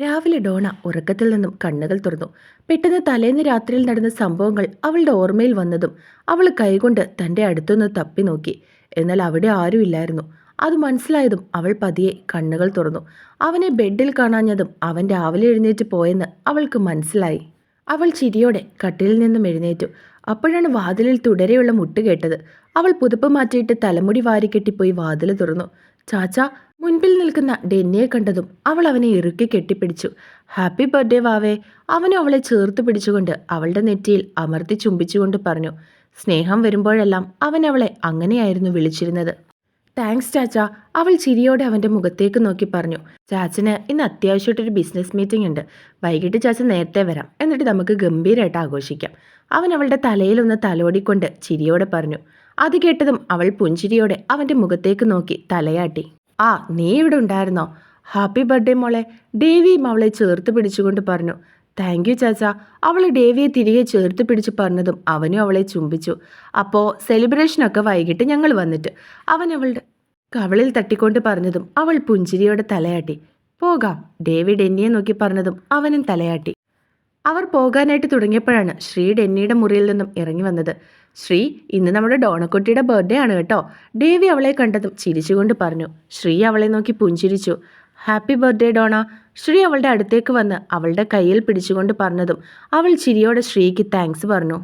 രാവിലെ ഡോണ ഉറക്കത്തിൽ നിന്നും കണ്ണുകൾ തുറന്നു. പെട്ടെന്ന് തലേന്ന് രാത്രിയിൽ നടന്ന സംഭവങ്ങൾ അവളുടെ ഓർമ്മയിൽ വന്നതും അവൾ കൈകൊണ്ട് തന്റെ അടുത്തുനിന്ന് തപ്പി നോക്കി. എന്നാൽ അവിടെ ആരുമില്ലായിരുന്നു അത് മനസ്സിലായതും അവൾ പതിയെ കണ്ണുകൾ തുറന്നു. അവനെ ബെഡിൽ കാണാഞ്ഞതും അവൻ രാവിലെ എഴുന്നേറ്റ് പോയെന്ന് അവൾക്ക് മനസ്സിലായി. അവൾ ചിരിയോടെ കട്ടിലിൽ നിന്നും എഴുന്നേറ്റു. അപ്പോഴാണ് വാതിലിൽ തുടരെയുള്ള മുട്ട് കേട്ടത്. അവൾ പുതുപ്പ് മാറ്റിയിട്ട് തലമുടി വാരിക്കെട്ടിപ്പോയി വാതിൽ തുറന്നു. ചാച്ച മുൻപിൽ നിൽക്കുന്ന ഡെന്നിയെ കണ്ടതും അവൾ അവനെ ഇറുക്കി കെട്ടിപ്പിടിച്ചു. ഹാപ്പി ബർത്ത്ഡേ വാവേ. അവനും അവളെ ചേർത്ത് പിടിച്ചുകൊണ്ട് അവളുടെ നെറ്റിയിൽ അമർത്തി ചുംബിച്ചുകൊണ്ട് പറഞ്ഞു. സ്നേഹം വരുമ്പോഴെല്ലാം അവൻ അവളെ അങ്ങനെയായിരുന്നു വിളിച്ചിരുന്നത്. താങ്ക്സ് ചാച്ച. അവൾ ചിരിയോടെ അവന്റെ മുഖത്തേക്ക് നോക്കി പറഞ്ഞു. ചാച്ചന് ഇന്ന് അത്യാവശ്യമായിട്ടൊരു ബിസിനസ് മീറ്റിംഗ് ഉണ്ട്. വൈകിട്ട് ചാച്ച നേരത്തെ വരാം. എന്നിട്ട് നമുക്ക് ഗംഭീരമായിട്ട് ആഘോഷിക്കാം. അവൻ അവളുടെ തലയിലൊന്ന് തലോടിക്കൊണ്ട് ചിരിയോടെ പറഞ്ഞു. അത് കേട്ടതും അവൾ പുഞ്ചിരിയോടെ അവന്റെ മുഖത്തേക്ക് നോക്കി തലയാട്ടി. ആ നീ ഇവിടെ ഉണ്ടായിരുന്നോ? ഹാപ്പി ബർത്ത്ഡേ മോളെ. ഡേവിയും അവളെ ചേർത്ത് പിടിച്ചുകൊണ്ട് പറഞ്ഞു. താങ്ക് യു ചാച്ച. അവൾ ഡേവിയെ തിരികെ ചേർത്ത് പിടിച്ച് പറഞ്ഞതും അവനും അവളെ ചുംബിച്ചു. അപ്പോൾ സെലിബ്രേഷനൊക്കെ വൈകിട്ട് ഞങ്ങൾ വന്നിട്ട്. അവൻ അവളുടെ കവളിൽ തട്ടിക്കൊണ്ട് പറഞ്ഞതും അവൾ പുഞ്ചിരിയോടെ തലയാട്ടി. പോകാം. ഡേവിഡ് എന്നിയെ നോക്കി പറഞ്ഞതും അവനും തലയാട്ടി. അവർ പോകാനായിട്ട് തുടങ്ങിയപ്പോഴാണ് ശ്രീ ഡെന്നിയുടെ മുറിയിൽ നിന്നും ഇറങ്ങി വന്നത്. ശ്രീ ഇന്ന് നമ്മുടെ ഡോണക്കുട്ടിയുടെ ബർത്ത്ഡേ ആണ് കേട്ടോ. ദേവി അവളെ കണ്ടതും ചിരിച്ചുകൊണ്ട് പറഞ്ഞു ശ്രീ അവളെ നോക്കി പുഞ്ചിരിച്ചു. Happy birthday Donna. ശ്രീ അവളുടെ അടുത്തേക്ക് വന്ന് അവളുടെ കയ്യിൽ പിടിച്ചുകൊണ്ട് പറഞ്ഞതും അവൾ ചിരിയോടെ ശ്രീക്ക് താങ്ക്സ് പറഞ്ഞു.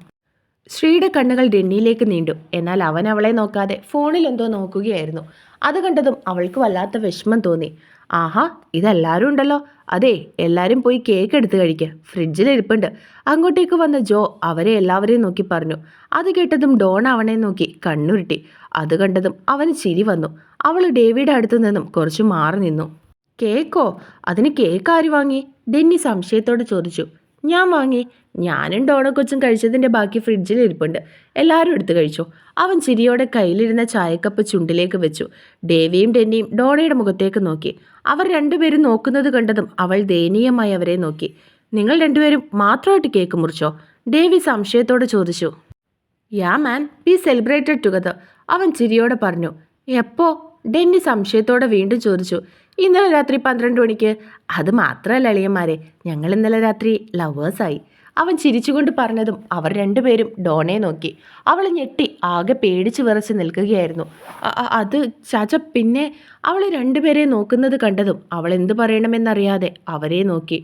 ശ്രീയുടെ കണ്ണുകൾ ഡെന്നിയിലേക്ക് നീണ്ടു. എന്നാൽ അവൻ അവളെ നോക്കാതെ ഫോണിൽ എന്തോ നോക്കുകയായിരുന്നു. അത് കണ്ടതും അവൾക്ക് വല്ലാത്ത വിഷമം തോന്നി. ആഹാ ഇതെല്ലാവരും ഉണ്ടല്ലോ. അതെ എല്ലാവരും പോയി കേക്ക് എടുത്ത് കഴിക്കുക ഫ്രിഡ്ജിൽ ഇരിപ്പുണ്ട്. അങ്ങോട്ടേക്ക് വന്ന ജോ അവരെ എല്ലാവരെയും നോക്കി പറഞ്ഞു. അത് കേട്ടതും ഡോൺ അവനെ നോക്കി കണ്ണുരുട്ടി. അത് കണ്ടതും അവന് ചിരി വന്നു. അവൾ ഡേവിയുടെ അടുത്തു നിന്നും കുറച്ച് മാറി നിന്നു. കേക്കോ? അതിന് കേക്ക് ആര് വാങ്ങി? ഡെന്നി സംശയത്തോടെ ചോദിച്ചു. ഞാൻ വാങ്ങി. ഞാനും ഡോണ കൊച്ചും കഴിച്ചതിന്റെ ബാക്കി ഫ്രിഡ്ജിൽ ഇരിപ്പുണ്ട്. എല്ലാവരും എടുത്ത് കഴിച്ചു. അവൻ ചിരിയോടെ കയ്യിലിരുന്ന ചായക്കപ്പ് ചുണ്ടിലേക്ക് വെച്ചു. ഡേവിയും ഡെന്നിയും ഡോണയുടെ മുഖത്തേക്ക് നോക്കി. അവർ രണ്ടുപേരും നോക്കുന്നത് കണ്ടതും അവൾ ദയനീയമായി അവരെ നോക്കി. നിങ്ങൾ രണ്ടുപേരും മാത്രമായിട്ട് കേക്ക് മുറിച്ചോ? ഡേവി സംശയത്തോടെ ചോദിച്ചു. Yeah man we celebrated together. അവൻ ചിരിയോടെ പറഞ്ഞു. എപ്പോ? ഡെന്നി സംശയത്തോടെ വീണ്ടും ചോദിച്ചു. ഇന്നലെ രാത്രി പന്ത്രണ്ട് മണിക്ക്. അത് മാത്രമല്ല അളിയന്മാരെ ഞങ്ങൾ ഇന്നലെ രാത്രി ലവേഴ്സായി അവൻ ചിരിച്ചുകൊണ്ട് പറഞ്ഞതും അവർ രണ്ടുപേരും ഡോണയെ നോക്കി. അവൾ ഞെട്ടി ആകെ പേടിച്ച് വിറച്ച് നിൽക്കുകയായിരുന്നു. അത് ചാച്ച പിന്നെ അവൾ രണ്ടുപേരെ നോക്കുന്നത് കണ്ടതും അവൾ എന്ത് പറയണമെന്നറിയാതെ അവരെ നോക്കി.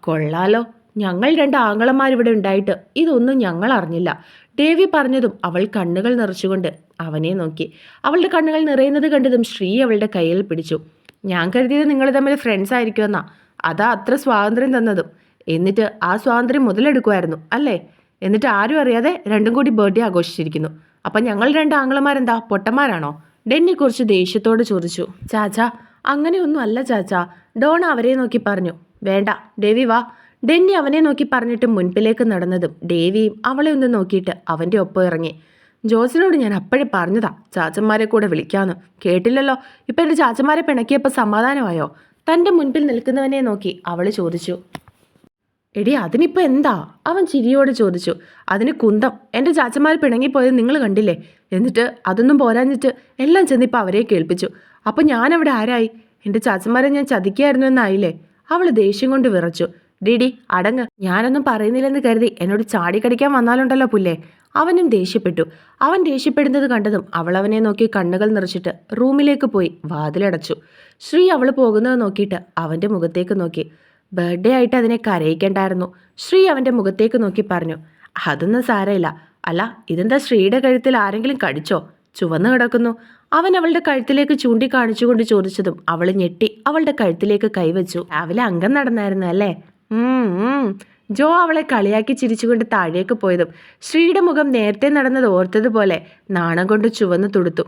കൊള്ളാലോ ഞങ്ങൾ രണ്ട് ആങ്ങളമാരിവിടെ ഉണ്ടായിട്ട് ഇതൊന്നും ഞങ്ങൾ അറിഞ്ഞില്ല. ദേവി പറഞ്ഞതും അവൾ കണ്ണുകൾ നിറച്ചുകൊണ്ട് അവനെ നോക്കി. അവളുടെ കണ്ണുകൾ നിറയുന്നത് കണ്ടതും ശ്രീ അവളുടെ കയ്യിൽ പിടിച്ചു. ഞാൻ കരുതിയത് നിങ്ങൾ തമ്മിൽ ഫ്രണ്ട്സ് ആയിരിക്കുമെന്നാ. അതാ അത്ര സ്വാതന്ത്ര്യം തന്നതും. എന്നിട്ട് ആ സ്വാതന്ത്ര്യം മുതലെടുക്കുമായിരുന്നു അല്ലേ? എന്നിട്ട് ആരും അറിയാതെ രണ്ടും കൂടി ബർത്ത്ഡേ ആഘോഷിച്ചിരിക്കുന്നു. അപ്പം ഞങ്ങൾ രണ്ട് ആങ്ങളമാരെന്താ? പൊട്ടന്മാരാണോ? ഡെന്നി കുറച്ച് ദേഷ്യത്തോട് ചോദിച്ചു. ചാച്ച അങ്ങനെയൊന്നും അല്ല ചാച്ച. ഡോൺ അവരെ നോക്കി പറഞ്ഞു. വേണ്ട ഡേവി വാ. ഡെന്നി അവനെ നോക്കി പറഞ്ഞിട്ട് മുൻപിലേക്ക് നടന്നതും ഡേവിയും അവളെ ഒന്ന് നോക്കിയിട്ട് അവന്റെ ഒപ്പം ഇറങ്ങി. ജോസിനോട് ഞാൻ അപ്പോഴേ പറഞ്ഞതാ ചാച്ചന്മാരെ കൂടെ വിളിക്കാന്ന്. കേട്ടില്ലല്ലോ? ഇപ്പം എന്റെ ചാച്ചന്മാരെ പിണക്കിയപ്പോൾ സമാധാനമായോ? തന്റെ മുൻപിൽ നിൽക്കുന്നവനെ നോക്കി അവൾ ചോദിച്ചു. എടി അതിനിപ്പോൾ എന്താ? അവൻ ചിരിയോടെ ചോദിച്ചു. അതിന് കുന്തം. എന്റെ ചാച്ചന്മാർ പിണങ്ങിപ്പോയത് നിങ്ങൾ കണ്ടില്ലേ? എന്നിട്ട് അതൊന്നും പോരാഞ്ഞിട്ട് എല്ലാം ചെന്നിപ്പോൾ അവരെ കേൾപ്പിച്ചു. അപ്പോൾ ഞാനവിടെ ആരായി? എന്റെ ചാച്ചന്മാരെ ഞാൻ ചതിക്കായിരുന്നു എന്നായില്ലേ? അവൾ ദേഷ്യം കൊണ്ട് വിറച്ചു. ഡിഡി അടങ്ങ്. ഞാനൊന്നും പറയുന്നില്ലെന്ന് കരുതി എന്നോട് ചാടിക്കടിക്കാൻ വന്നാലുണ്ടല്ലോ പുല്ലേ. അവനും ദേഷ്യപ്പെട്ടു. അവൻ ദേഷ്യപ്പെടുന്നത് കണ്ടതും അവൾ അവനെ നോക്കി കണ്ണുകൾ നിറച്ചിട്ട് റൂമിലേക്ക് പോയി വാതിലടച്ചു. ശ്രീ അവൾ പോകുന്നത് നോക്കിയിട്ട് അവന്റെ മുഖത്തേക്ക് നോക്കി. ബർത്ത്ഡേ ആയിട്ട് അതിനെ കരയിക്കണ്ടായിരുന്നു. ശ്രീ അവന്റെ മുഖത്തേക്ക് നോക്കി പറഞ്ഞു. അതൊന്നും സാരമില്ല. അല്ല ഇതെന്താ ശ്രീയുടെ കഴുത്തിൽ ആരെങ്കിലും കടിച്ചോ? ചുവന്നു കിടക്കുന്നു. അവൻ അവളുടെ കഴുത്തിലേക്ക് ചൂണ്ടിക്കാണിച്ചുകൊണ്ട് ചോദിച്ചതും അവൾ ഞെട്ടി അവളുടെ കഴുത്തിലേക്ക് കൈവച്ചു. രാവിലെ അംഗം നടന്നായിരുന്നു അല്ലേ. ജോ അവളെ കളിയാക്കി ചിരിച്ചുകൊണ്ട് താഴേക്ക് പോയതും ശ്രീയുടെ മുഖം നേരത്തെ നടന്നത് ഓർത്തതുപോലെ നാണം കൊണ്ട് ചുവന്ന് തുടുത്തു.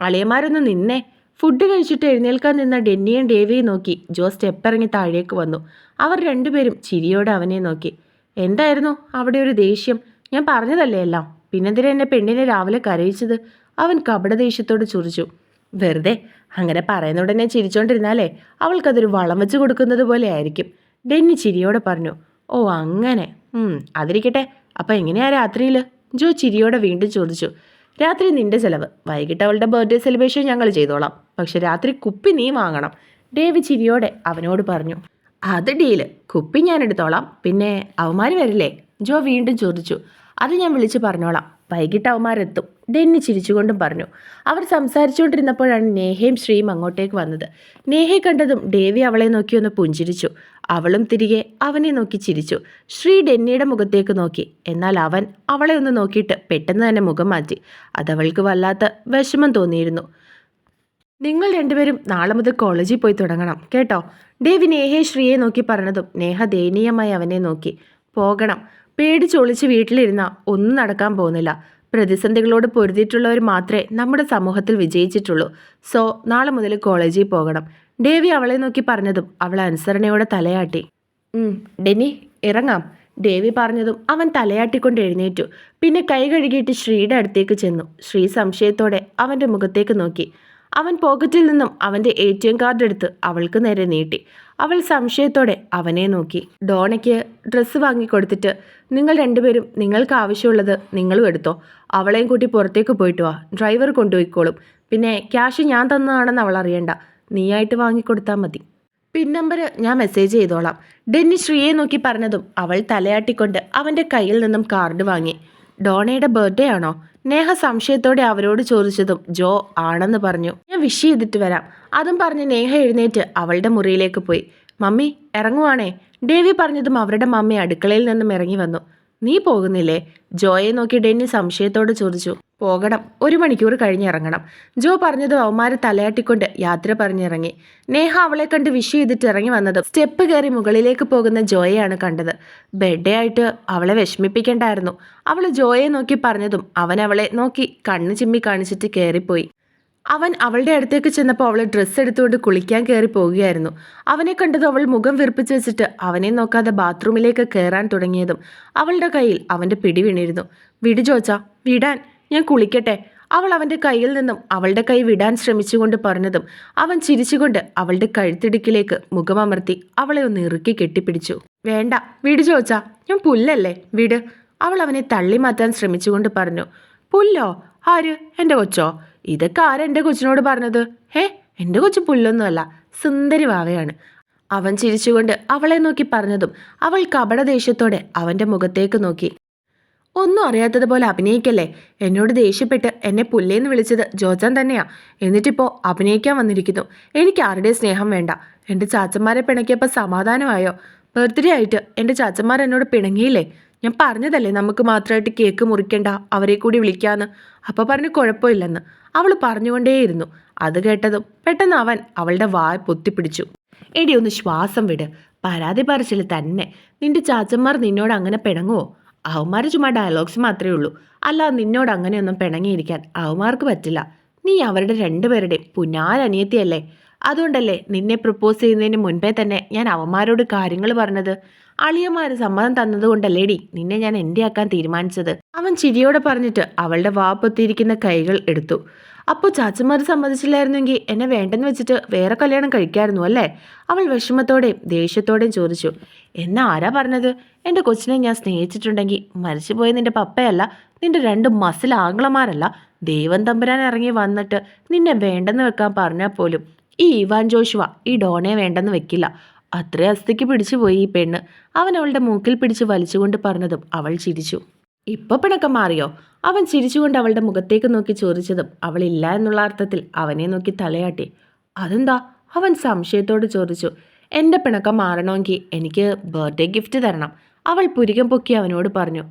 അളിയന്മാരൊന്ന് നിന്നേ. ഫുഡ് കഴിച്ചിട്ട് എഴുന്നേൽക്കാൻ നിന്ന ഡെന്നിയും ഡേവിയും നോക്കി ജോ സ്റ്റെപ്പ് ഇറങ്ങി താഴേക്ക് വന്നു. അവർ രണ്ടുപേരും ചിരിയോടെ അവനെ നോക്കി. എന്തായിരുന്നു? അവിടെ ഒരു ദേഷ്യം. ഞാൻ പറഞ്ഞതല്ലേ എല്ലാം? പിന്നെന്തിനാ എന്നെ പെണ്ണിനെ രാവിലെ കരയിച്ചത്? അവൻ കപടദേഷ്യത്തോട് ചുറിച്ചു. വെറുതെ. അങ്ങനെ പറയുന്ന ഉടനെ ചിരിച്ചോണ്ടിരുന്നാലേ അവൾക്കതൊരു വളം വെച്ച് കൊടുക്കുന്നത് പോലെ ആയിരിക്കും. ഡെന്നി ചിരിയോടെ പറഞ്ഞു ഓ അങ്ങനെ. അതിരിക്കട്ടെ. അപ്പം എങ്ങനെയാ രാത്രിയിൽ ജോ ചിരിയോടെ വീണ്ടും ചോദിച്ചു രാത്രി നിന്റെ ചെലവ്. വൈകിട്ട് അവളുടെ ബർത്ത്ഡേ സെലിബ്രേഷൻ ഞങ്ങൾ ചെയ്തോളാം. പക്ഷെ രാത്രി കുപ്പി നീ വാങ്ങണം. ഡേവി ചിരിയോടെ അവനോട് പറഞ്ഞു അത് ഡീൽ കുപ്പി ഞാൻ എടുത്തോളാം. പിന്നെ അവന്മാർ വരില്ലേ? ജോ വീണ്ടും ചോദിച്ചു അത് ഞാൻ വിളിച്ച് പറഞ്ഞോളാം. വൈകിട്ട് അവന്മാരെത്തും. ഡെന്നി ചിരിച്ചുകൊണ്ടും പറഞ്ഞു. അവർ സംസാരിച്ചുകൊണ്ടിരുന്നപ്പോഴാണ് നേഹയും ശ്രീയും അങ്ങോട്ടേക്ക് വന്നത്. നേഹയെ കണ്ടതും ഡേവി അവളെ നോക്കി ഒന്ന് പുഞ്ചിരിച്ചു. അവളും തിരികെ അവനെ നോക്കി ചിരിച്ചു. ശ്രീ ഡെന്നിയുടെ മുഖത്തേക്ക് നോക്കി. എന്നാൽ അവൻ അവളെ ഒന്ന് നോക്കിയിട്ട് പെട്ടെന്ന് തന്നെ മുഖം മാറ്റി. അതവൾക്ക് വല്ലാത്ത വിഷമം തോന്നിയിരുന്നു. നിങ്ങൾ രണ്ടുപേരും നാളെ മുതൽ കോളേജിൽ പോയി തുടങ്ങണം കേട്ടോ? ദേവി നേഹയെ ശ്രീയെ നോക്കി പറഞ്ഞതും നേഹ ദയനീയമായി അവനെ നോക്കി. പോകണം. പേടിച്ചൊളിച്ച് വീട്ടിലിരുന്ന ഒന്നും നടക്കാൻ പോകുന്നില്ല. പ്രതിസന്ധികളോട് പൊരുതിയിട്ടുള്ളവർ മാത്രമേ നമ്മുടെ സമൂഹത്തിൽ വിജയിച്ചിട്ടുള്ളൂ. സോ നാളെ മുതൽ കോളേജിൽ പോകണം. ഡേവി അവളെ നോക്കി പറഞ്ഞതും അവൾ അനുസരണയോടെ തലയാട്ടി. ഡെനി ഇറങ്ങാം. ദേവി പറഞ്ഞതും അവൻ തലയാട്ടിക്കൊണ്ട് എഴുന്നേറ്റു. പിന്നെ കൈ കഴുകിയിട്ട് ശ്രീയുടെ അടുത്തേക്ക് ചെന്നു. ശ്രീ സംശയത്തോടെ അവന്റെ മുഖത്തേക്ക് നോക്കി. അവൻ പോക്കറ്റിൽ നിന്നും അവന്റെ എ ടി എം കാർഡ് എടുത്ത് അവൾക്ക് നേരെ നീട്ടി. അവൾ സംശയത്തോടെ അവനെ നോക്കി. ഡോണയ്ക്ക് ഡ്രസ്സ് വാങ്ങിക്കൊടുത്തിട്ട് നിങ്ങൾ രണ്ടുപേരും നിങ്ങൾക്ക് ആവശ്യമുള്ളത് നിങ്ങളും എടുത്തോ. അവളെയും കൂട്ടി പുറത്തേക്ക് പോയിട്ട് വാ. ഡ്രൈവർ കൊണ്ടുപോയിക്കോളും. പിന്നെ ക്യാഷ് ഞാൻ തന്നതാണെന്ന് അവൾ അറിയണ്ട. നീയായിട്ട് വാങ്ങിക്കൊടുത്താൽ മതി. പിൻ നമ്പർ ഞാൻ മെസ്സേജ് ചെയ്തോളാം. ഡെന്നി ശ്രീയെ നോക്കി പറഞ്ഞതും അവൾ തലയാട്ടിക്കൊണ്ട് അവന്റെ കയ്യിൽ നിന്നും കാർഡ് വാങ്ങി. ഡോണയുടെ ബർത്ത്ഡേ ആണോ? നേഹ സംശയത്തോടെ അവരോട് ചോദിച്ചതും ജോ ആണെന്ന് പറഞ്ഞു. ഞാൻ വിഷ് ചെയ്തിട്ട് വരാം. അതും പറഞ്ഞ് നേഹ എഴുന്നേറ്റ് അവളുടെ മുറിയിലേക്ക് പോയി. മമ്മി ഇറങ്ങുവാണേ. ഡേവി പറഞ്ഞതും അവരുടെ മമ്മി അടുക്കളയിൽ നിന്നും ഇറങ്ങി വന്നു. നീ പോകുന്നില്ലേ? ജോയെ നോക്കി ഡെന്നി സംശയത്തോട് ചോദിച്ചു. പോകണം. ഒരു മണിക്കൂർ കഴിഞ്ഞിറങ്ങണം. ജോ പറഞ്ഞത് അവന്മാര് തലയാട്ടിക്കൊണ്ട് യാത്ര പറഞ്ഞിറങ്ങി. നേഹ അവളെ കണ്ട് വിഷ് ചെയ്തിട്ട് ഇറങ്ങി വന്നത് സ്റ്റെപ്പ് കയറി മുകളിലേക്ക് പോകുന്ന ജോയെയാണ് കണ്ടത്. ബെഡേ ആയിട്ട് അവളെ വിഷമിപ്പിക്കണ്ടായിരുന്നു. അവൾ ജോയെ നോക്കി പറഞ്ഞതും അവൻ അവളെ നോക്കി കണ്ണു ചിമ്മി കാണിച്ചിട്ട് കയറിപ്പോയി. അവൻ അവളുടെ അടുത്തേക്ക് ചെന്നപ്പോൾ അവൾ ഡ്രസ്സ് എടുത്തുകൊണ്ട് കുളിക്കാൻ കയറി പോവുകയായിരുന്നു അവനെ കണ്ടത് അവൾ മുഖം വിറപ്പിച്ച് വെച്ചിട്ട് അവനെ നോക്കാതെ ബാത്റൂമിലേക്ക് കയറാൻ തുടങ്ങിയതും അവളുടെ കയ്യിൽ അവന്റെ പിടി വീണിരുന്നു. വിടു ചോച്ച വിടാൻ. ഞാൻ കുളിക്കട്ടെ. അവൾ അവന്റെ കയ്യിൽ നിന്നും അവളുടെ കൈ വിടാൻ ശ്രമിച്ചുകൊണ്ട് പറഞ്ഞതും അവൻ ചിരിച്ചുകൊണ്ട് അവളുടെ കഴുത്തിടുക്കിലേക്ക് മുഖമമർത്തി അവളെ ഒന്ന് ഇറുക്കി കെട്ടിപ്പിടിച്ചു. വേണ്ട. വിടു ചോച്ച ഞാൻ പുല്ലല്ലേ. വിട്. അവൾ അവനെ തള്ളി മാറ്റാൻ ശ്രമിച്ചുകൊണ്ട് പറഞ്ഞു. പുല്ലോ? ആര്? എന്റെ കൊച്ചോ? ഇതൊക്കെ ആരാ എന്റെ കൊച്ചിനോട് പറഞ്ഞത്? ഹേ എന്റെ കൊച്ചു പുല്ലൊന്നുമല്ല സുന്ദരി വാവയാണ്. അവൻ ചിരിച്ചുകൊണ്ട് അവളെ നോക്കി പറഞ്ഞതും അവൾ കപടദേഷ്യത്തോടെ അവന്റെ മുഖത്തേക്ക് നോക്കി. ഒന്നും അറിയാത്തതുപോലെ അഭിനയിക്കല്ലേ? എന്നോട് ദേഷ്യപ്പെട്ട് എന്നെ പുല്ലേന്ന് വിളിച്ചത് ജോജാൻ തന്നെയാ. എന്നിട്ടിപ്പോൾ അഭിനയിക്കാൻ വന്നിരിക്കുന്നു. എനിക്ക് ആരുടെ സ്നേഹം വേണ്ട? എന്റെ ചാച്ചന്മാരെ പിണക്കിയപ്പോൾ സമാധാനമായോ? ബർത്ത്ഡേ ആയിട്ട് എന്റെ ചാച്ചന്മാർ എന്നോട് പിണങ്ങിയില്ലേ? ഞാൻ പറഞ്ഞതല്ലേ നമുക്ക് മാത്രമായിട്ട് കേക്ക് മുറിക്കണ്ട അവരെ കൂടി വിളിക്കാന്ന്. അപ്പോൾ പറഞ്ഞു കുഴപ്പമില്ലെന്ന്. അവൾ പറഞ്ഞുകൊണ്ടേയിരുന്നു. അത് കേട്ടതും പെട്ടെന്ന് അവൻ അവളുടെ വായ പൊത്തിപ്പിടിച്ചു. എടി ഒന്ന് ശ്വാസം വിട്. പരാതി പറച്ചിൽ തന്നെ. നിന്റെ ചാച്ചന്മാർ നിന്നോട് അങ്ങനെ പിണങ്ങുവോ? അവന്മാർ ചുമ്മാ ഡയലോഗ്സ് മാത്രമേ ഉള്ളൂ. അല്ല നിന്നോട് അങ്ങനെയൊന്നും പിണങ്ങിയിരിക്കാൻ അവന്മാർക്ക് പറ്റില്ല. നീ അവരുടെ രണ്ടുപേരുടെയും പുനാലനിയത്തിയല്ലേ അതുകൊണ്ടല്ലേ നിന്നെ പ്രപ്പോസ് ചെയ്യുന്നതിന് മുൻപേ തന്നെ ഞാൻ അവന്മാരോട് കാര്യങ്ങൾ പറഞ്ഞത്? അളിയന്മാർ സമ്മതം തന്നതുകൊണ്ടല്ലേടി നിന്നെ ഞാൻ എന്റെ ആക്കാൻ തീരുമാനിച്ചത്? അവൻ ചിരിയോടെ പറഞ്ഞിട്ട് അവളുടെ വാപ്പൊത്തിയിരിക്കുന്ന കൈകൾ എടുത്തു. അപ്പോൾ ചാച്ചന്മാർ സമ്മതിച്ചില്ലായിരുന്നെങ്കിൽ എന്നെ വേണ്ടെന്ന് വെച്ചിട്ട് വേറെ കല്യാണം കഴിക്കായിരുന്നു അല്ലേ? അവൾ വിഷമത്തോടെയും ദേഷ്യത്തോടെയും ചോദിച്ചു. എന്നാ ആരാ പറഞ്ഞത്? എന്റെ കൊച്ചിനെ ഞാൻ സ്നേഹിച്ചിട്ടുണ്ടെങ്കിൽ മരിച്ചുപോയ നിന്റെ പപ്പയല്ല നിന്റെ രണ്ട് മസിൽ ആംഗ്ലമാരല്ല ദൈവം തമ്പുരാൻ ഇറങ്ങി വന്നിട്ട് നിന്നെ വേണ്ടെന്ന് വെക്കാൻ പറഞ്ഞാൽ പോലും ഈ ഇവാൻ ജോഷുവ ഈ ഡോണെ വേണ്ടെന്ന് വെക്കില്ല. അത്രേ അസ്ഥിക്ക് പിടിച്ചു പോയി ഈ പെണ്ണ്. അവൻ അവളുടെ മൂക്കിൽ പിടിച്ച് വലിച്ചുകൊണ്ട് പറഞ്ഞതും അവൾ ചിരിച്ചു. ഇപ്പൊ പിണക്കം മാറിയോ? അവൻ ചിരിച്ചുകൊണ്ട് അവളുടെ മുഖത്തേക്ക് നോക്കി ചോദിച്ചതും അവളില്ല എന്നുള്ള അർത്ഥത്തിൽ അവനെ നോക്കി തലയാട്ടി. അതെന്താ? അവൻ സംശയത്തോട് ചോദിച്ചു. എന്റെ പിണക്കം മാറണമെങ്കിൽ എനിക്ക് ബർത്ത്ഡേ ഗിഫ്റ്റ് തരണം. അവൾ പുരികം പൊക്കി അവനോട് പറഞ്ഞു.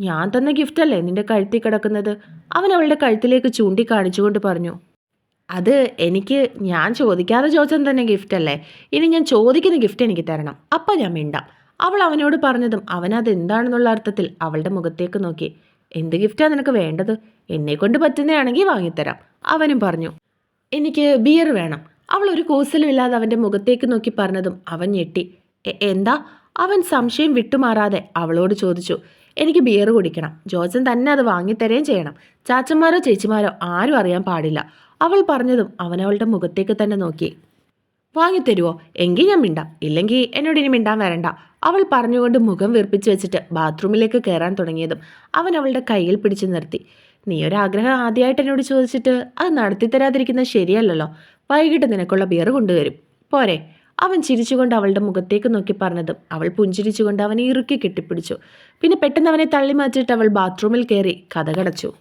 ഞാൻ തന്ന ഗിഫ്റ്റ് അല്ലേ നിന്റെ കഴുത്തിൽ കിടക്കുന്നത്? അവൻ അവളുടെ കഴുത്തിലേക്ക് ചൂണ്ടിക്കാണിച്ചുകൊണ്ട് പറഞ്ഞു. അത് എനിക്ക് ഞാൻ ചോദിക്കാതെ ചോദിച്ചത് തന്നെ ഗിഫ്റ്റ് അല്ലേ? ഇനി ഞാൻ ചോദിക്കുന്ന ഗിഫ്റ്റ് എനിക്ക് തരണം. അപ്പം ഞാൻ മിണ്ടാം. അവൾ അവനോട് പറഞ്ഞതും അവനത് എന്താണെന്നുള്ള അർത്ഥത്തിൽ അവളുടെ മുഖത്തേക്ക് നോക്കി. എന്ത് ഗിഫ്റ്റാണ് നിനക്ക് വേണ്ടത്? എന്നെ കൊണ്ട് പറ്റുന്നതാണെങ്കിൽ വാങ്ങിത്തരാം. അവനും പറഞ്ഞു എനിക്ക് ബിയർ വേണം. അവൾ ഒരു കൂസലുമില്ലാതെ അവന്റെ മുഖത്തേക്ക് നോക്കി പറഞ്ഞതും അവൻ ഞെട്ടി. എന്താ? അവൻ സംശയം വിട്ടുമാറാതെ അവളോട് ചോദിച്ചു എനിക്ക് ബിയർ കുടിക്കണം. ജോജൻ തന്നെ അത് വാങ്ങിത്തരുകയും ചെയ്യണം. ചാച്ചന്മാരോ ചേച്ചിമാരോ ആരും അറിയാൻ പാടില്ല. അവൾ പറഞ്ഞതും അവൻ അവളുടെ മുഖത്തേക്ക് തന്നെ നോക്കി. വാങ്ങിത്തരുവോ? എങ്കിൽ ഞാൻ മിണ്ടാം. ഇല്ലെങ്കിൽ എന്നോട് ഇനി മിണ്ടാൻ വരണ്ട. അവൾ പറഞ്ഞുകൊണ്ട് മുഖം വീർപ്പിച്ച് വെച്ചിട്ട് ബാത്റൂമിലേക്ക് കയറാൻ തുടങ്ങിയതും അവൻ അവളുടെ കയ്യിൽ പിടിച്ചു നിർത്തി. നീ ഒരു ആഗ്രഹം ആദ്യമായിട്ട് എന്നോട് ചോദിച്ചിട്ട് അത് നടത്തി തരാതിരിക്കുന്നത് ശരിയല്ലല്ലോ. വൈകിട്ട് നിനക്കുള്ള ബിയർ കൊണ്ടുവരും. പോരെ. അവൻ ചിരിച്ചുകൊണ്ട് അവളുടെ മുഖത്തേക്ക് നോക്കി പറഞ്ഞതും അവൾ പുഞ്ചിരിച്ചുകൊണ്ട് അവനെ ഇറുക്കി കെട്ടിപ്പിടിച്ചു. പിന്നെ പെട്ടെന്ന് അവനെ തള്ളി മാറ്റിയിട്ട് അവൾ ബാത്റൂമിൽ കയറി കഥകടച്ചു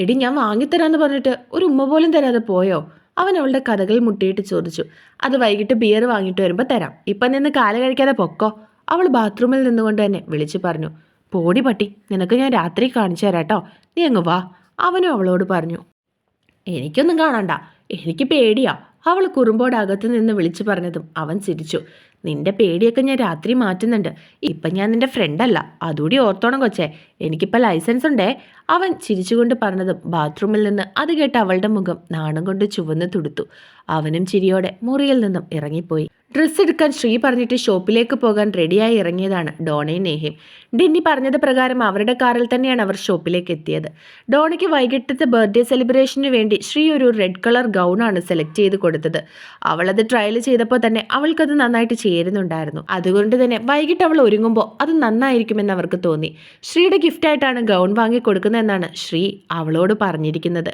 എടി ഞാൻ വാങ്ങിത്തരാന്ന് പറഞ്ഞിട്ട് ഒരു ഉമ്മ പോലും തരാതെ പോയോ? അവൻ അവളുടെ കഥകൾ മുട്ടിയിട്ട് ചോദിച്ചു. അത് വൈകിട്ട് ബിയർ വാങ്ങിയിട്ട് വരുമ്പോൾ തരാം. ഇപ്പം നിന്ന് കാല കഴിക്കാതെ പൊക്കോ. അവൾ ബാത്റൂമിൽ നിന്നുകൊണ്ട് തന്നെ വിളിച്ചു പറഞ്ഞു പോടി പട്ടി നിനക്ക് ഞാൻ രാത്രി കാണിച്ചു തരാട്ടോ. നീ അങ്ങ് വാ. അവനും അവളോട് പറഞ്ഞു എനിക്കൊന്നും കാണണ്ട. എനിക്ക് പേടിയാ. അവൾ കുറുമ്പോട് അകത്ത് നിന്ന് വിളിച്ചു പറഞ്ഞതും അവൻ ചിരിച്ചു. നിന്റെ പേടിയൊക്കെ ഞാൻ രാത്രി മാറ്റുന്നുണ്ട്. ഇപ്പം ഞാൻ നിന്റെ ഫ്രണ്ടല്ല അതുകൂടി ഓർത്തോണം കൊച്ചേ. എനിക്കിപ്പോൾ ലൈസൻസ് ഉണ്ടേ. അവൻ ചിരിച്ചുകൊണ്ട് പറഞ്ഞതും ബാത്റൂമിൽ നിന്ന് അത് കേട്ട അവളുടെ മുഖം നാണം കൊണ്ട് ചുവന്ന് തുടുത്തു. അവനും ചിരിയോടെ മുറിയിൽ നിന്നും ഇറങ്ങിപ്പോയി. ഡ്രസ്സ് എടുക്കാൻ ശ്രീ പറഞ്ഞിട്ട് ഷോപ്പിലേക്ക് പോകാൻ റെഡിയായി ഇറങ്ങിയതാണ് ഡോണയും നേഹയും ഡിന്നി പറഞ്ഞത് പ്രകാരം അവരുടെ കാറിൽ തന്നെയാണ് അവർ ഷോപ്പിലേക്ക് എത്തിയത്. ഡോണയ്ക്ക് വൈകിട്ടത്തെ ബർത്ത്ഡേ സെലിബ്രേഷന് വേണ്ടി ശ്രീ ഒരു റെഡ് കളർ ഗൗണാണ് സെലക്ട് ചെയ്ത് കൊടുത്തത്. അവളത് ട്രയൽ ചെയ്തപ്പോൾ തന്നെ അവൾക്കത് നന്നായിട്ട് ചേരുന്നുണ്ടായിരുന്നു. അതുകൊണ്ട് തന്നെ വൈകിട്ട് അവൾ ഒരുങ്ങുമ്പോൾ അത് നന്നായിരിക്കുമെന്ന് അവർക്ക് തോന്നി. ശ്രീയുടെ ഗിഫ്റ്റായിട്ടാണ് ഗൗൺ വാങ്ങി കൊടുക്കുന്നതെന്നാണ് ശ്രീ അവളോട് പറഞ്ഞിരിക്കുന്നത്.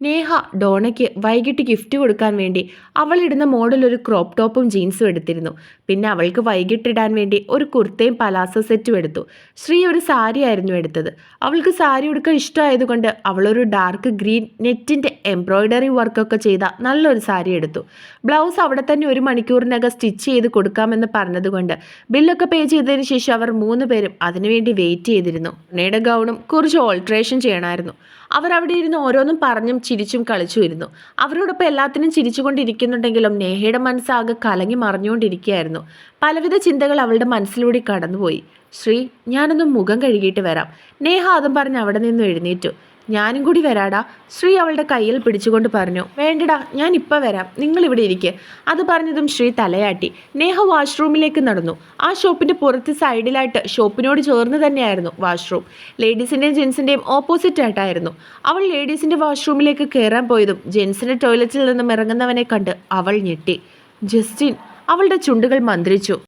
നേഹ ഡോണയ്ക്ക് വൈകിട്ട് ഗിഫ്റ്റ് കൊടുക്കാൻ വേണ്ടി അവളിടുന്ന മോഡൽ ഒരു ക്രോപ്പ് ടോപ്പും ജീൻസും എടുത്തിരുന്നു. പിന്നെ അവൾക്ക് വൈകിട്ടിടാൻ വേണ്ടി ഒരു കുർത്തയും പലാസോ സെറ്റും എടുത്തു. ശ്രീ ഒരു സാരി ആയിരുന്നു എടുത്തത്. അവൾക്ക് സാരി ഉടുക്കാൻ ഇഷ്ടമായതുകൊണ്ട് അവളൊരു ഡാർക്ക് ഗ്രീൻ നെറ്റിന്റെ എംബ്രോയ്ഡറി വർക്കൊക്കെ ചെയ്ത നല്ലൊരു സാരി എടുത്തു. ബ്ലൗസ് അവിടെ തന്നെ ഒരു മണിക്കൂറിനകം സ്റ്റിച്ച് ചെയ്ത് കൊടുക്കാമെന്ന് പറഞ്ഞതുകൊണ്ട് ബില്ലൊക്കെ പേ ചെയ്തതിന് ശേഷം അവർ മൂന്ന് പേരും അതിനുവേണ്ടി വെയിറ്റ് ചെയ്തിരുന്നു. ഉണ്ണയുടെ ഗൗണും കുറച്ച് ഓൾട്രേഷൻ ചെയ്യണമായിരുന്നു. അവർ അവിടെ ഇരുന്ന് ഓരോന്നും പറഞ്ഞും ചിരിച്ചും കളിച്ചും ഇരുന്നു. അവരോടൊപ്പം എല്ലാത്തിനും ചിരിച്ചുകൊണ്ടിരിക്കുന്നുണ്ടെങ്കിലും നേഹയുടെ മനസ്സാകെ കലങ്ങി മറിഞ്ഞുകൊണ്ടിരിക്കുകയായിരുന്നു. പലവിധ ചിന്തകൾ അവളുടെ മനസ്സിലൂടെ കടന്നുപോയി. ശ്രീ ഞാനൊന്ന് മുഖം കഴുകിയിട്ട് വരാം. നേഹ അതും പറഞ്ഞ് അവിടെ നിന്ന് എഴുന്നേറ്റു. ഞാനും കൂടി വരാടാ. ശ്രീ അവളുടെ കയ്യിൽ പിടിച്ചുകൊണ്ട് പറഞ്ഞു വേണ്ടടാ ഞാൻ ഇപ്പം വരാം. നിങ്ങൾ ഇവിടെ ഇരിക്കെ. അത് പറഞ്ഞതും ശ്രീ തലയാട്ടി. നേഹ വാഷ്റൂമിലേക്ക് നടന്നു. ആ ഷോപ്പിന്റെ പുറത്ത് സൈഡിലായിട്ട് ഷോപ്പിനോട് ചേർന്ന് തന്നെയായിരുന്നു വാഷ്റൂം. ലേഡീസിന്റെയും ജെൻസിന്റെയും ഓപ്പോസിറ്റ് ആയിട്ടായിരുന്നു. അവൾ ലേഡീസിന്റെ വാഷ്റൂമിലേക്ക് കയറാൻ പോയതും ജെൻസിന്റെ ടോയ്ലറ്റിൽ നിന്നും ഇറങ്ങുന്നവനെ കണ്ട് അവൾ ഞെട്ടി. ജസ്റ്റിൻ അവളുടെ ചുണ്ടുകൾ മന്ത്രിച്ചു.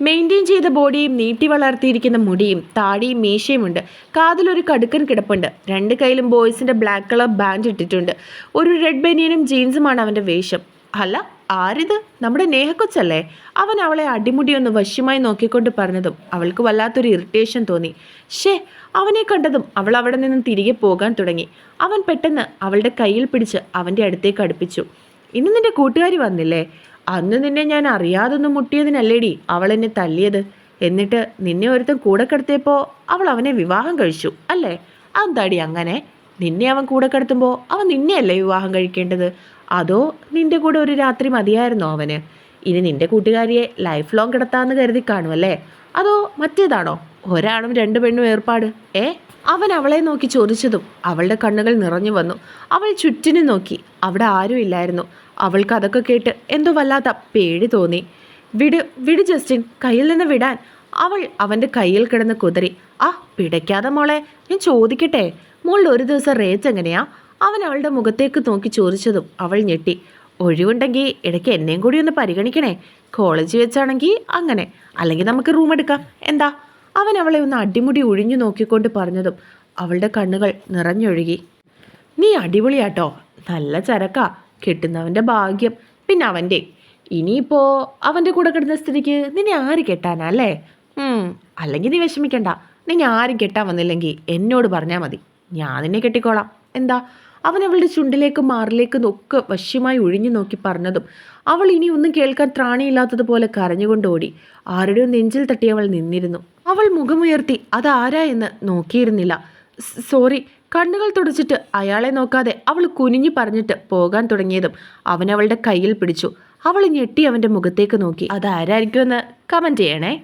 മെയിന്റെയിൻ ചെയ്ത ബോഡിയും നീട്ടി വളർത്തിയിരിക്കുന്ന മുടിയും താടിയും മീശയുമുണ്ട് കാതിലൊരു കടുക്കൻ കിടപ്പുണ്ട്. രണ്ട് കയ്യിലും ബോയ്സിന്റെ ബ്ലാക്ക് കളർ ബാൻഡ് ഇട്ടിട്ടുണ്ട്. ഒരു റെഡ് ബനിയനും ജീൻസുമാണ് അവന്റെ വേഷം. അല്ല ആരിത്? നമ്മുടെ നേഹക്കൊച്ചല്ലേ അവൻ അവളെ അടിമുടിയൊന്ന് വശ്യമായി നോക്കിക്കൊണ്ട് പറഞ്ഞതും അവൾക്ക് വല്ലാത്തൊരു ഇറിറ്റേഷൻ തോന്നി. ഷേ അവനെ കണ്ടതും അവൾ അവിടെ നിന്നും തിരികെ പോകാൻ തുടങ്ങി. അവൻ പെട്ടെന്ന് അവളുടെ കയ്യിൽ പിടിച്ച് അവന്റെ അടുത്തേക്ക് അടുപ്പിച്ചു. ഇന്ന് നിന്റെ കൂട്ടുകാരി വന്നില്ലേ? അന്ന് നിന്നെ ഞാൻ അറിയാതൊന്നും മുട്ടിയതിനല്ലേടി അവൾ എന്നെ തല്ലിയത്. എന്നിട്ട് നിന്നെ ഒരുത്തൻ കൂടെ കിടത്തിയപ്പോൾ അവൾ അവനെ വിവാഹം കഴിച്ചു അല്ലേ? അന്താടി അങ്ങനെ? നിന്നെ അവൻ കൂടെ കിടത്തുമ്പോൾ അവൻ നിന്നെയല്ലേ വിവാഹം കഴിക്കേണ്ടത്? അതോ നിന്റെ കൂടെ ഒരു രാത്രി മതിയായിരുന്നോ അവന്? ഇനി നിന്റെ കൂട്ടുകാരിയെ ലൈഫ് ലോങ് കിടത്താമെന്ന് കരുതി കാണുമല്ലേ അതോ മറ്റേതാണോ? ഒരാണും രണ്ട് പെണ്ണും ഏർപ്പാട് ഏ? അവൻ അവളെ നോക്കി ചോദിച്ചതും അവളുടെ കണ്ണുകൾ നിറഞ്ഞു വന്നു. അവൾ ചുറ്റിനും നോക്കി. അവിടെ ആരും ഇല്ലായിരുന്നു. അവൾക്ക് അതൊക്കെ കേട്ട് എന്തോ വല്ലാത്ത പേടി തോന്നി. വിട് വിട് ജസ്റ്റിൻ കയ്യിൽ നിന്ന് വിടാൻ. അവൾ അവന്റെ കയ്യിൽ കിടന്ന് കുതിരി ആ പിടയ്ക്കാതെ മോളെ ഞാൻ ചോദിക്കട്ടെ? മോളുടെ ഒരു ദിവസം റേറ്റ് എങ്ങനെയാ? അവൻ അവളുടെ മുഖത്തേക്ക് നോക്കി ചോദിച്ചതും അവൾ ഞെട്ടി. ഒഴിവുണ്ടെങ്കിൽ ഇടയ്ക്ക് എന്നെയും കൂടി ഒന്ന് പരിഗണിക്കണേ. കോളേജ് വെച്ചാണെങ്കിൽ അങ്ങനെ. അല്ലെങ്കിൽ നമുക്ക് റൂം എടുക്കാം. എന്താ? അവൻ അവളെ ഒന്ന് അടിമുടി ഒഴിഞ്ഞു നോക്കിക്കൊണ്ട് പറഞ്ഞതും അവളുടെ കണ്ണുകൾ നിറഞ്ഞൊഴുകി. നീ അടിപൊളിയാട്ടോ. നല്ല ചരക്കാ. കിട്ടുന്നവന്റെ ഭാഗ്യം. പിന്നെ അവന്റെ ഇനിയിപ്പോൾ അവന്റെ കൂടെ കിടന്ന സ്ഥിതിക്ക് നിന്നെ ആര് കെട്ടാനാ അല്ലേ? അല്ലെങ്കിൽ നീ വിഷമിക്കണ്ട. നിന്നെ ആരും കെട്ടാൻ വന്നില്ലെങ്കിൽ എന്നോട് പറഞ്ഞാൽ മതി. ഞാൻ നിന്നെ കെട്ടിക്കോളാം. എന്താ? അവൻ അവളുടെ ചുണ്ടിലേക്കും മാറിലേക്കും ഒക്കെ വശ്യമായി ഒഴിഞ്ഞു നോക്കി പറഞ്ഞതും അവൾ ഇനി ഒന്നും കേൾക്കാൻ ത്രാണിയില്ലാത്തതുപോലെ കരഞ്ഞുകൊണ്ട് ഓടി. ആരുടെയോ നെഞ്ചിൽ തട്ടി അവൾ നിന്നിരുന്നു. അവൾ മുഖമുയർത്തി അതാരാ എന്ന് നോക്കിയിരുന്നില്ല. സോറി. കണ്ണുകൾ തുടച്ചിട്ട് അയാളെ നോക്കാതെ അവൾ കുനിഞ്ഞു പറഞ്ഞിട്ട് പോകാൻ തുടങ്ങിയതും അവൻ അവളുടെ കയ്യിൽ പിടിച്ചു. അവൾ ഞെട്ടി അവന്റെ മുഖത്തേക്ക് നോക്കി. അതാരായിരിക്കുമെന്ന് കമന്റ് ചെയ്യണേ?